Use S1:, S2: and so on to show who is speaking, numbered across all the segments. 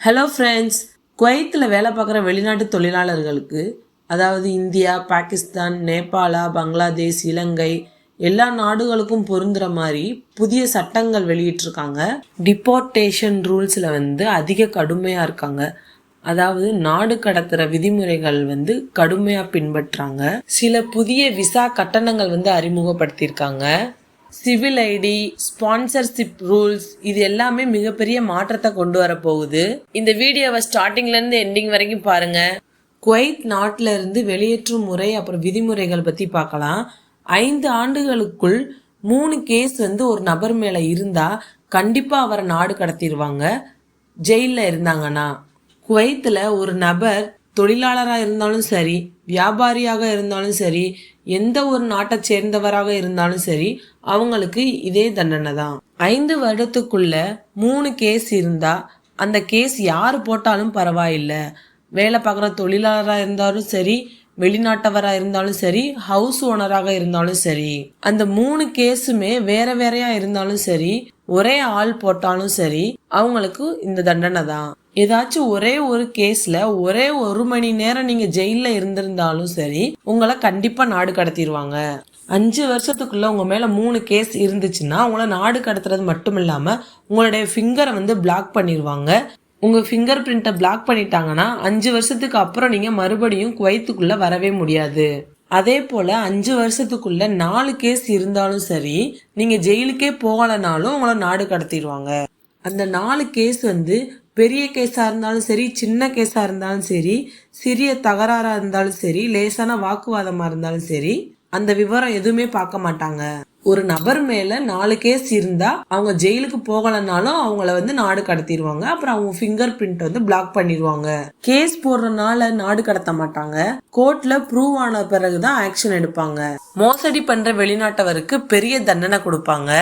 S1: Hello friends குவைத்தில் வேலை பார்க்குற வெளிநாட்டு தொழிலாளர்களுக்கு அதாவது இந்தியா பாகிஸ்தான் நேபாளா பங்களாதேஷ் இலங்கை எல்லா நாடுகளுக்கும் பொருந்துற மாதிரி புதிய சட்டங்கள் வெளியிட்டிருக்காங்க. டிபோர்டேஷன் ரூல்ஸில் வந்து அதிக கடுமையாக இருக்காங்க. அதாவது நாடு கடத்துற விதிமுறைகள் வந்து கடுமையாக பின்பற்றாங்க. சில புதிய விசா கட்டணங்கள் வந்து அறிமுகப்படுத்தியிருக்காங்க. சிவில் ஐடி ஸ்பான்சர்ஷிப் ரூல்ஸ் இது எல்லாமே மிகப்பெரிய மாற்றத்தை கொண்டு வர போகுது இந்த வீடியோவை ஸ்டார்டிங்ல இருந்து எண்டிங் வரைக்கும் பாருங்க. குவைத் நாட்டில இருந்து வெளியேற்றும் முறை அப்புறம் விதிமுறைகள் பத்தி பார்க்கலாம். ஐந்து ஆண்டுகளுக்குள் மூணு கேஸ் வந்து ஒரு நபர் மேல இருந்தா கண்டிப்பா அவரை நாடு கடத்திடுவாங்க. ஜெயிலில் இருந்தாங்கன்னா. குவைத்தில் ஒரு நபர் தொழிலாளராக இருந்தாலும் சரி வியாபாரியாக இருந்தாலும் சரி எந்த ஒரு நாட்டை சேர்ந்தவராக இருந்தாலும் சரி அவங்களுக்கு இதே தண்டனை தான். ஐந்து வருடத்துக்குள்ள மூணு கேஸ் இருந்தா அந்த கேஸ் யார் போட்டாலும் பரவாயில்ல. வேலை பார்க்குற தொழிலாளராக இருந்தாலும் சரி வெளிநாட்டவராக இருந்தாலும் சரி ஹவுஸ் ஓனராக இருந்தாலும் சரி அந்த மூணு கேஸுமே வேற வேறையா இருந்தாலும் சரி ஒரே ஆள் போட்டாலும் சரி அவங்களுக்கு இந்த தண்டனை தான். ஏதாச்சும் ஒரே ஒரு கேஸ்ல ஒரே ஒரு மணி நேரம் நீங்க ஜெயில இருந்திருந்தாலும் சரி உங்களை கண்டிப்பா நாடு கடத்திடுவாங்க அஞ்சு வருஷத்துக்குள்ளே உங்கள் மேலே மூணு கேஸ் இருந்துச்சுன்னா உங்களை நாடு கடத்துறது மட்டும் இல்லாமல் உங்களுடைய ஃபிங்கரை வந்து பிளாக் பண்ணிடுவாங்க உங்கள் ஃபிங்கர் பிரிண்ட்டை பிளாக் பண்ணிட்டாங்கன்னா அஞ்சு வருஷத்துக்கு அப்புறம் நீங்கள் மறுபடியும் குவைத்துக்குள்ளே வரவே முடியாது. அதே போல் அஞ்சு வருஷத்துக்குள்ள நாலு கேஸ் இருந்தாலும் சரி நீங்கள் ஜெயிலுக்கே போகலைனாலும் உங்களை நாடு கடத்திடுவாங்க அந்த நாலு கேஸ் வந்து பெரிய கேஸாக இருந்தாலும் சரி சின்ன கேஸாக இருந்தாலும் சரி சிறிய தகராறாக இருந்தாலும் சரி லேசான வாக்குவாதமாக இருந்தாலும் சரி அந்த விவரம் எதுவுமே பார்க்க மாட்டாங்க. ஒரு நபர் மேல நாலு கேஸ் இருந்தா அவங்க ஜெயிலுக்கு போகலனாலும் அவங்கள வந்து நாடு கடத்திடுவாங்க அப்புறம் அவங்க ஃபிங்கர் பிரிண்ட் வந்து பிளாக் பண்ணிடுவாங்க. கேஸ் போடுறதுனால நாடு கடத்த மாட்டாங்க. கோர்ட்ல ப்ரூவ் ஆன பிறகுதான் ஆக்ஷன் எடுப்பாங்க. மோசடி பண்ற வெளிநாட்டவருக்கு பெரிய தண்டனை கொடுப்பாங்க.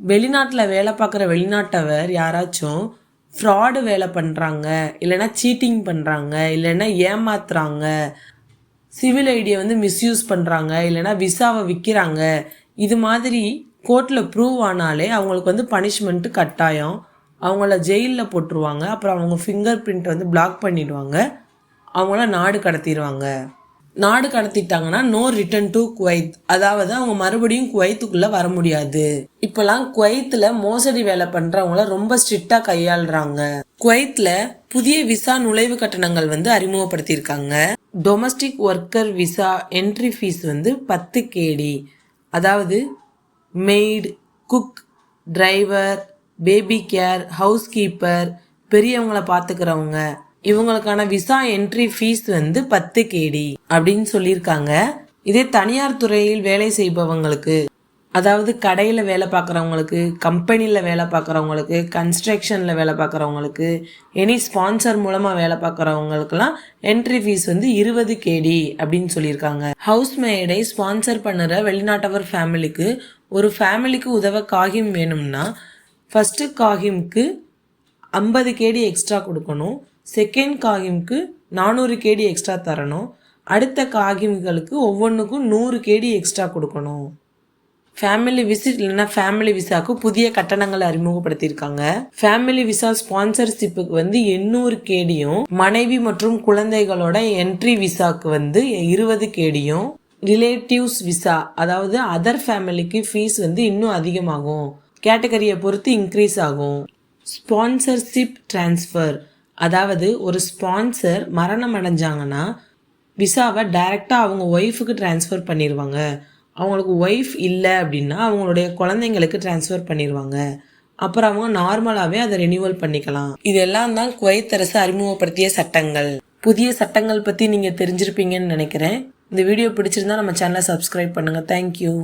S1: வெளிநாட்டுல வேலை பார்க்குற வெளிநாட்டவர் யாராச்சும் ஃப்ராடு வேலை பண்ணுறாங்க இல்லைன்னா சீட்டிங் பண்ணுறாங்க இல்லைன்னா ஏமாத்துறாங்க சிவில் ஐடியை வந்து மிஸ்யூஸ் பண்ணுறாங்க இல்லைன்னா விசாவை விற்கிறாங்க இது மாதிரி கோர்ட்டில் ப்ரூவ் ஆனாலே அவங்களுக்கு வந்து பனிஷ்மெண்ட்டு கட்டாயம். அவங்கள ஜெயிலில் போட்டுருவாங்க. அப்புறம் அவங்க ஃபிங்கர் பிரிண்ட் வந்து பிளாக் பண்ணிடுவாங்க. அவங்கள நாடு கடத்திடுவாங்க. நாடு கடத்திட்டாங்கன்னா நோ ரிட்டர்ன் டு குவைத் அதாவது அவங்க மறுபடியும் குவைத்துக்குள்ள வர முடியாது. இப்பெல்லாம் குவைத்துல மோசடி வேலை பண்றவங்கள ரொம்ப ஸ்ட்ரிக்டா கையாளுறாங்க. குவைத்ல புதிய விசா நுழைவு கட்டணங்கள் வந்து அறிமுகப்படுத்தியிருக்காங்க. Domestic worker visa entry fee வந்து பத்து கேடி அதாவது maid cook driver baby care housekeeper பெரியவங்களை பார்த்துக்கிறவங்க இவங்களுக்கான விசா என்ட்ரி ஃபீஸ் வந்து பத்து கேடி அப்படின்னு சொல்லியிருக்காங்க. இதே தனியார் துறையில் வேலை செய்பவங்களுக்கு அதாவது கடையில் வேலை பார்க்குறவங்களுக்கு கம்பெனியில் வேலை பார்க்குறவங்களுக்கு கன்ஸ்ட்ரக்ஷனில் வேலை பார்க்குறவங்களுக்கு எனி ஸ்பான்சர் மூலமாக வேலை பார்க்குறவங்களுக்குலாம் என்ட்ரி ஃபீஸ் வந்து இருபது கேடி அப்படின்னு சொல்லியிருக்காங்க. ஹவுஸ் மேடை ஸ்பான்சர் பண்ணுற வெளிநாட்டவர் ஃபேமிலிக்கு ஒரு ஃபேமிலிக்கு உதவ காகிம் வேணும்னா ஃபஸ்ட்டு காகிம்க்கு ஐம்பது கேடி எக்ஸ்ட்ரா கொடுக்கணும். செகண்ட் காகிம்க்கு நானூறு கேடி எக்ஸ்ட்ரா தரணும். அடுத்த காகிம்களுக்கு ஒவ்வொன்றுக்கும் நூறு கேடி எக்ஸ்ட்ரா கொடுக்கணும். ஃபேமிலி விசிட் இல்லைன்னா ஃபேமிலி விசாவுக்கு புதிய கட்டணங்களை அறிமுகப்படுத்தியிருக்காங்க. ஃபேமிலி விசா ஸ்பான்சர்ஷிப்புக்கு வந்து எண்ணூறு கேடியும் மனைவி மற்றும் குழந்தைகளோட என்ட்ரி விசாக்கு வந்து இருபது கேடியும் ரிலேட்டிவ்ஸ் விசா அதாவது அதர் ஃபேமிலிக்கு ஃபீஸ் வந்து இன்னும் அதிகமாகும். கேட்டகரியை பொறுத்து இன்க்ரீஸ் ஆகும். ஸ்பான்சர்ஷிப் டிரான்ஸ்ஃபர் அதாவது ஒரு ஸ்பான்சர் மரணம் அடைஞ்சாங்கன்னா விசாவை டைரெக்டாக அவங்க ஒய்ஃபுக்கு ட்ரான்ஸ்ஃபர் பண்ணிடுவாங்க அவங்களுக்கு ஒய்ஃப் இல்லை அப்படின்னா அவங்களுடைய குழந்தைங்களுக்கு ட்ரான்ஸ்ஃபர் பண்ணிடுவாங்க அப்புறம் அவங்க நார்மலாகவே அதை ரெனியூவல் பண்ணிக்கலாம். இதெல்லாம் தான் குவைத் அரசு அறிமுகப்படுத்திய சட்டங்கள். புதிய சட்டங்கள் பற்றி நீங்கள் தெரிஞ்சிருப்பீங்கன்னு நினைக்கிறேன். இந்த வீடியோ பிடிச்சிருந்தா நம்ம சேனலை சப்ஸ்கிரைப் பண்ணுங்கள் தேங்க்யூ